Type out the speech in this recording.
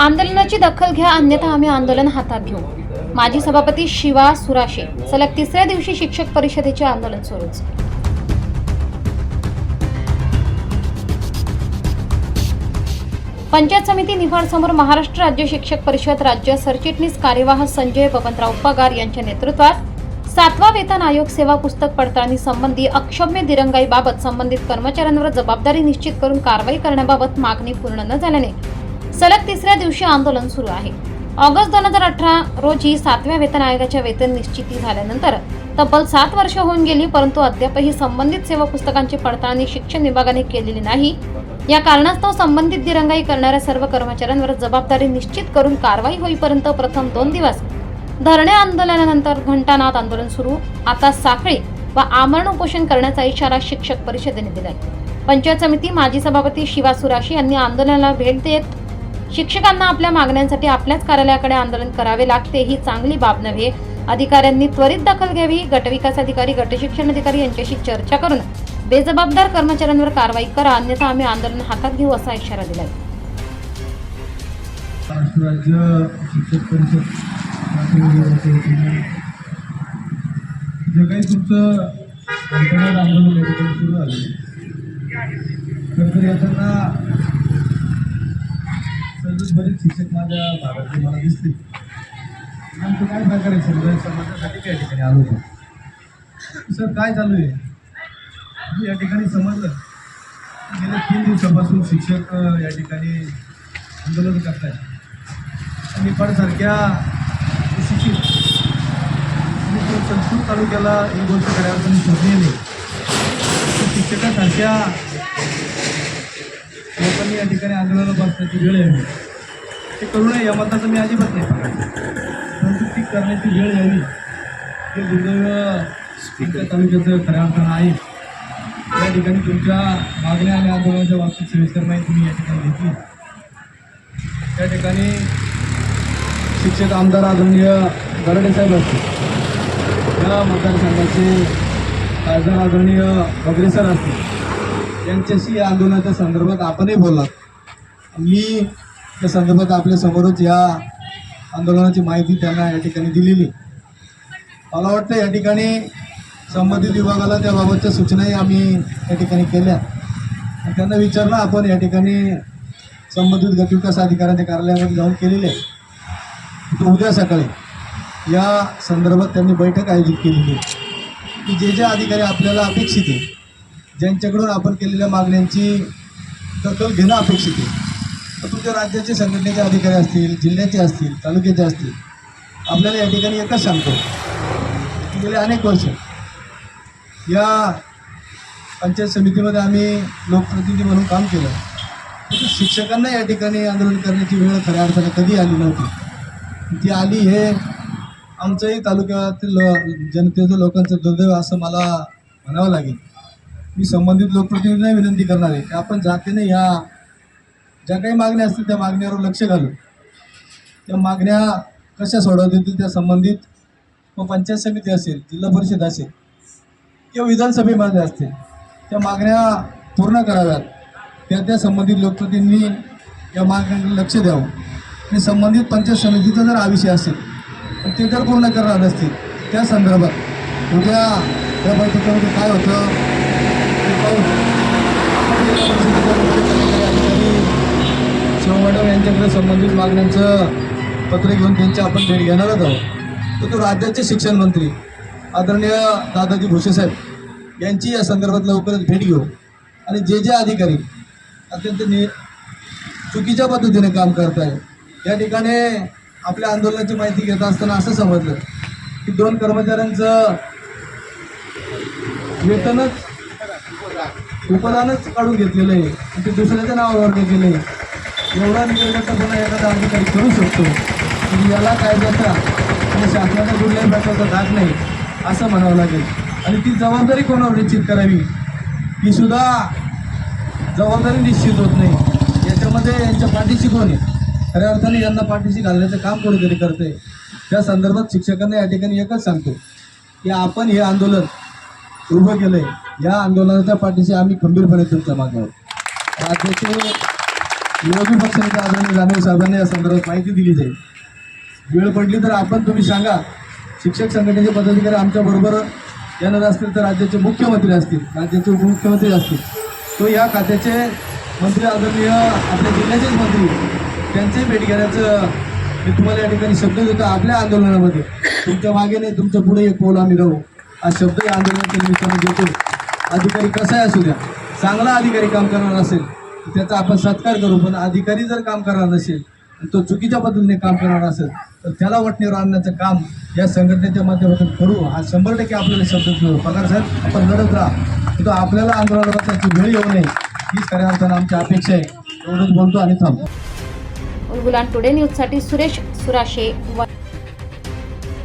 आंदोलनाची दखल घ्या अन्यथा आम्ही आंदोलन हातात घेऊ. माजी सभापती शिवा सुराशे. सलग तिसऱ्या दिवशी शिक्षक परिषदेचे आंदोलन सुरूच. पंचायत समिती निफाडसमोर महाराष्ट्र राज्य शिक्षक परिषद राज्य सरचिटणीस कार्यवाह संजय बबनराव पगार यांच्या नेतृत्वात सातवा वेतन आयोग सेवा पुस्तक पडताळणी संबंधी अक्षम्य दिरंगाईबाबत संबंधित कर्मचाऱ्यांवर जबाबदारी निश्चित करून कारवाई करण्याबाबत मागणी पूर्ण न झाल्याने सलग तिसऱ्या दिवशी आंदोलन सुरू आहे. ऑगस्ट दोन हजार अठरा रोजी सातव्या वेतन आयोगाच्या वेतन निश्चिती झाल्यानंतर तब्बल सात वर्ष होऊन गेली परंतु अद्यापही संबंधित सेवा पुस्तकांची पडताळणी शिक्षण विभागाने केलेली नाही. या कारणास्तव संबंधित दिरंगाई करणाऱ्या सर्व कर्मचाऱ्यांवर जबाबदारी निश्चित करून कारवाई होईपर्यंत प्रथम दोन दिवस धरणे आंदोलनानंतर घंटानाद आंदोलन सुरू. आता साखळी व आमरण उपोषण करण्याचा इशारा शिक्षक परिषदेने दिलाय. पंचायत समिती माजी सभापती शिवा सुराशी यांनी आंदोलनाला भेट देत शिक्षकांना आपल्या मागण्यांसाठी आपल्याच कार्यालयाकडे आंदोलन करावे लागते ही चांगली बाब नव्हे. अधिकाऱ्यांनी त्वरित दखल घ्यावी. गटविकास अधिकारी गटशिक्षण अधिकारी यांच्याशी चर्चा करून बेजबाबदार कर्मचाऱ्यांवर कारवाई करा. अन्यथा आम्ही आंदोलन हातात घेऊ असा इशारा दिलाय. महाराष्ट्र राज्य शिक्षक परिषद जे काही तुमचं आंदोलन सुरू झालं. तर यातना सलग बरेच शिक्षक माझ्या भागातले मला दिसतील. आमचं काय प्रकार आहे समजा? समाजासाठी त्या ठिकाणी आलो होतो. सर काय चालू आहे? मी या ठिकाणी समजलं. गेल्या तीन दिवसापासून शिक्षक या ठिकाणी आंदोलन करतायत. निफाडसारख्या सुशिक्षित आणि तो संस्कृत तालुक्याला ही गोष्ट करायला तुम्ही शोधलेली नाही तर शिक्षकासारख्या लोकांनी या ठिकाणी आंदोलनाला बसण्याची वेळ यावी. ते करू नये या मताचं मी अजिबात नाही परंतु ती करण्याची वेळ यावी. हे दुर्दैव तुमच्या तालुक्याचं खऱ्या अर्थानं आहे. या ठिकाणी तुमच्या मागण्या आणि आंदोलनाच्या बाबतीत सविस्तर माहिती मी या ठिकाणी घेतली. त्या ठिकाणी शिक्षक आमदार आदरणीय गरडे साहेब असतील. या मतदारसंघाचे खासदार आदरणीय बगरे सर असतील. यांच्याशी या आंदोलनाच्या संदर्भात आपणही बोललात मी त्या संदर्भात आपल्या समोरच या आंदोलनाची माहिती त्यांना या ठिकाणी दिलेली. मला वाटतं या ठिकाणी संबंधित विभागाला त्याबाबतच्या सूचनाही आम्ही या ठिकाणी केल्या. त्यांना विचारलं आपण या ठिकाणी संबंधित गटविकास अधिकाऱ्यांच्या कार्यालयामध्ये जाऊन केलेले आहे उद्या सकाळी या संदर्भात त्यांनी बैठक आयोजित केलेली आहे. की जे जे अधिकारी आपल्याला अपेक्षित आहे ज्यांच्याकडून आपण केलेल्या मागण्यांची दखल घेणं अपेक्षित आहे. तर तुमच्या राज्याचे संघटनेचे अधिकारी असतील जिल्ह्याचे असतील तालुक्याचे असतील आपल्याला या ठिकाणी एकच सांगतो. गेले अनेक वर्ष या पंचायत समितीमध्ये आम्ही लोकप्रतिनिधी म्हणून काम केलं. परंतु शिक्षकांना या ठिकाणी आंदोलन करण्याची वेळ खऱ्या अर्थाने कधी आली नव्हती. ती आली हे आमचंही तालुक्यातील जनतेचं लोकांचं दुर्दैव असं मला म्हणावं लागेल. मी संबंधित लोकप्रतिनिधींना विनंती करणार आहे की आपण जातीने ह्या ज्या काही मागण्या असतील त्या मागण्यावर लक्ष घालू त्या मागण्या कशा सोडवता येतील त्या संबंधित मग पंचायत समिती असेल जिल्हा परिषद असेल किंवा विधानसभेमध्ये असतील त्या मागण्या पूर्ण कराव्यात. त्या त्या संबंधित लोकप्रतिनिधी या मागण्यांकडे लक्ष द्यावं. आणि संबंधित पंचायत समितीचा जर आविषय असेल पण ते जर पूर्ण करणार नसतील त्या संदर्भात उद्या त्या बैठकीमध्ये काय होतं ते यांच्याकडे संबंधित मागण्यांचं पत्र घेऊन त्यांची आपण भेट घेणारच आहोत. तर तो राज्याचे शिक्षण मंत्री आदरणीय दादाजी भुसे साहेब यांची या संदर्भात लवकरच भेट घेऊ. आणि जे जे अधिकारी अत्यंत नि चुकीच्या पद्धतीने काम करत आहे या ठिकाणी आपल्या आंदोलनाची माहिती घेत असताना असं समजलं की दोन कर्मचाऱ्यांचं वेतनच उपदानच काढून घेतलेलं आहे. ते दुसऱ्याच्या नावावर घेतलेलं आहे. एवढा गुन्हा एखादा अधिकारी करू शकतो. याला कायद्याचा आणि शासनाचा कुठल्याही प्रकारचा धाक नाही असं म्हणावं लागेल. आणि ती जबाबदारी कोणावर निश्चित करावी? ही सुद्धा जबाबदारी निश्चित होत नाही. याच्यामध्ये यांच्या पाठीशी कोण आहे? खऱ्या अर्थाने यांना पाठीशी घालण्याचं काम कोणीतरी करते त्या संदर्भात शिक्षकांना या ठिकाणी एकच सांगतो की आपण हे आंदोलन उभं केलंय. या आंदोलनाच्या पाठीशी आम्ही खंबीरपणे तुमच्या मागे आहोत. राज्याचे विरोधी पक्षनेते आदरणीय जाधव साहेबांनी या संदर्भात माहिती दिली जाईल वेळ पडली तर आपण तुम्ही सांगा शिक्षक संघटनेचे पदाधिकारी आमच्या बरोबर येणार असतील तर राज्याचे मुख्यमंत्री असतील राज्याचे उपमुख्यमंत्री असतील. तो या खात्याचे मंत्री आदरणीय आपल्या जिल्ह्याचेच मंत्री त्यांचेही भेट घेण्याचं मी तुम्हाला या ठिकाणी शब्द देतो. आपल्या आंदोलनामध्ये तुमच्या मागे नाही तुमच्यापुढे एक पोल आम्ही राहू. हा शब्द या आंदोलनाच्या निमित्तानं देतो अधिकारी कसाही असू द्या. चांगला अधिकारी काम करणार असेल त्याचा आपण सत्कार करू. पण अधिकारी जर काम करणार नसेल तो चुकीच्या पद्धतीने काम करणार असेल तर त्याला वटणीवर आणण्याचं काम या संघटनेच्या माध्यमातून करू. हा शंभर टक्के आपल्याला शब्द देतो. पगार साहेब आपण लढत राहा. तो आपल्याला आंदोलनाला त्याची वेळ येऊ नये. हीच खऱ्या अर्थानं आमची अपेक्षा आहे. एवढंच बोलतो आणि थांबतो. बुलबुलान टुडे न्यूजसाठी सुरेश सुराशे